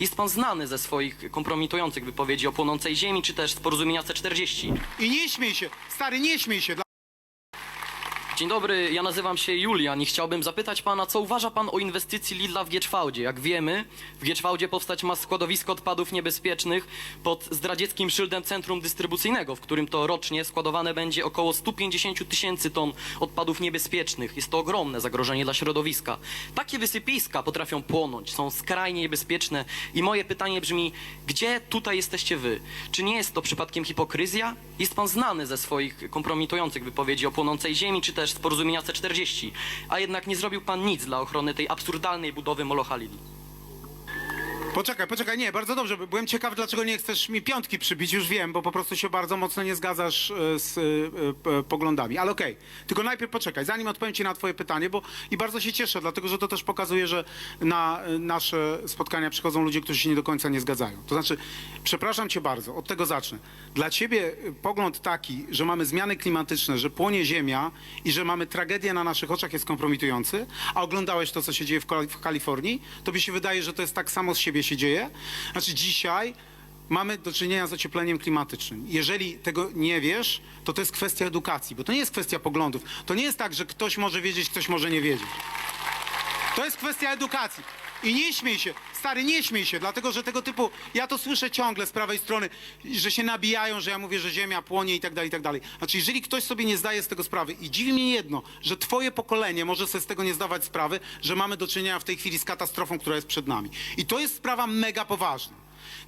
Jest pan znany ze swoich kompromitujących wypowiedzi o płonącej ziemi, czy też z porozumienia C40. I nie śmiej się, stary, nie śmiej się. Dzień dobry, ja nazywam się Julian i chciałbym zapytać pana, co uważa pan o inwestycji Lidla w Gieczwałdzie? Jak wiemy, w Gieczwałdzie powstać ma składowisko odpadów niebezpiecznych pod zdradzieckim szyldem Centrum Dystrybucyjnego, w którym to rocznie składowane będzie około 150 tysięcy ton odpadów niebezpiecznych. Jest to ogromne zagrożenie dla środowiska. Takie wysypiska potrafią płonąć, są skrajnie niebezpieczne i moje pytanie brzmi, gdzie tutaj jesteście wy? Czy nie jest to przypadkiem hipokryzja? Jest pan znany ze swoich kompromitujących wypowiedzi o płonącej ziemi, czy też z porozumienia C40, a jednak nie zrobił pan nic dla ochrony tej absurdalnej budowy Molocha Lidl. Poczekaj, poczekaj, nie, bardzo dobrze. Byłem ciekaw, dlaczego nie chcesz mi piątki przybić, już wiem, bo po prostu się bardzo mocno nie zgadzasz e, z e, e, poglądami. Ale okej, tylko najpierw poczekaj, zanim odpowiem ci na twoje pytanie, bo i bardzo się cieszę, dlatego że to też pokazuje, że na nasze spotkania przychodzą ludzie, którzy się nie do końca nie zgadzają. To znaczy, przepraszam cię bardzo, od tego zacznę. Dla ciebie pogląd taki, że mamy zmiany klimatyczne, że płonie ziemia i że mamy tragedię na naszych oczach jest kompromitujący, a oglądałeś to, co się dzieje w, w Kalifornii, to by się wydaje, że to jest tak samo z siebie się dzieje. Znaczy dzisiaj mamy do czynienia z ociepleniem klimatycznym. Jeżeli tego nie wiesz, to to jest kwestia edukacji, bo to nie jest kwestia poglądów. To nie jest tak, że ktoś może wiedzieć, ktoś może nie wiedzieć. To jest kwestia edukacji. I nie śmiej się, stary, nie śmiej się, dlatego że tego typu, ja to słyszę ciągle z prawej strony, że się nabijają, że ja mówię, że ziemia płonie i tak dalej, i tak dalej. Znaczy, jeżeli ktoś sobie nie zdaje z tego sprawy i dziwi mnie jedno, że twoje pokolenie może sobie z tego nie zdawać sprawy, że mamy do czynienia w tej chwili z katastrofą, która jest przed nami. I to jest sprawa mega poważna.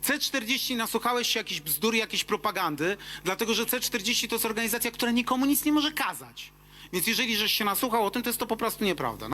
C40 nasłuchałeś się jakichś bzdur, jakiejś propagandy, dlatego że C40 to jest organizacja, która nikomu nic nie może kazać. Więc jeżeli żeś się nasłuchał o tym, to jest to po prostu nieprawda.